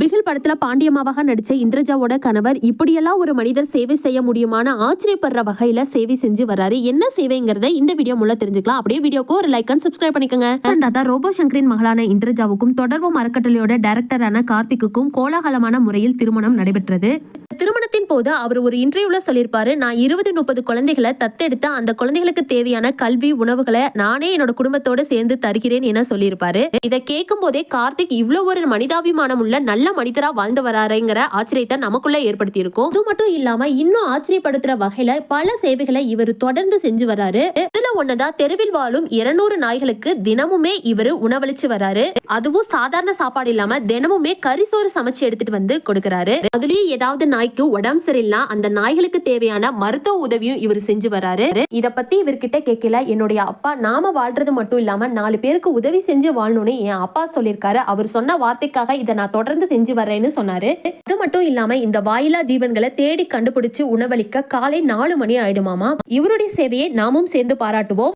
பிகில் படத்துல பாண்டியம்மாவாக நடிச்ச இந்திரஜாவோட கணவர் இப்படியெல்லாம் ஒரு மனிதர் சேவை செய்ய முடியுமான ஆச்சரியப்படுற வகையில சேவை செஞ்சு வராரு என்ன சேவைங்கிறத இந்த வீடியோ மூலம் தெரிஞ்சுக்கலாம். அப்படியே வீடியோக்கு ஒரு லைக் அண்ட் சப்ஸ்கிரைப் பண்ணிக்கோங்க. ரெண்டாவதா ரோபோ சங்கரின் மகளான இந்திரஜாவுக்கும் தொடர்பு அறக்கட்டளையோட டைரக்டரான கார்த்திக்குக்கும் கோலாகலமான முறையில் திருமணம் நடைபெற்றது. திருமணத்தின் போது அவர் ஒரு இன்டர்வியூல சொல்லியிருப்பாரு நான் இருபது முப்பது குழந்தைகளை தத்தெடுத்து அந்த குழந்தைகளுக்கு தேவையான கல்வி உணவுகளை நானே என்னோட குடும்பத்தோட சேர்ந்து தருகிறேன் என சொல்லியிருப்பாரு. இதை கேட்கும் போதே கார்த்திக் இவ்வளவு ஒரு மனிதாபிமானம் உள்ள நல்ல மனிதரா வாழ்ந்து வராருங்கிற ஆச்சரியத்தை நமக்குள்ள ஏற்படுத்தி இருக்கும் அது மட்டும் இல்லாம இன்னும் ஆச்சரியப்படுத்துற வகையில பல சேவைகளை இவர் தொடர்ந்து செஞ்சு வராரு. இதுல ஒண்ணுதான் தெருவில் வாழும் இருநூறு நாய்களுக்கு தினமுமே இவர் உணவளிச்சு வராரு. அதுவும் சாதாரண சாப்பாடு இல்லாம தினமுமே கரிசோறு சமைச்சு எடுத்துட்டு வந்து கொடுக்கறாரு. அதுலயும் ஏதாவது நாய்க்கு நாய்க்கு உடம்பு சரியில்லைனா அந்த நாய்களுக்கு தேவையான மருத்துவ உதவியும் இவர் செஞ்சு வராரு. இத பத்தி இவர்கிட்ட கேட்கல. என்னுடைய அப்பா நாம வாழ்றது மட்டும் இல்லாம நாலு பேருக்கு உதவி செஞ்சு வாழணும்னு என் அப்பா சொல்லியிருக்காரு. அவர் சொன்ன வார்த்தைக்காக இதை நான் தொடர்ந்து செஞ்சு வர்றேன்னு சொன்னாரு. அது மட்டும் இல்லாம இந்த வாயிலா ஜீவன்களை தேடி கண்டுபிடிச்சு உணவளிக்க காலை நாலு மணி ஆயிடுமாமா? இவருடைய சேவையை நாமும் சேர்ந்து பாராட்டுவோம்.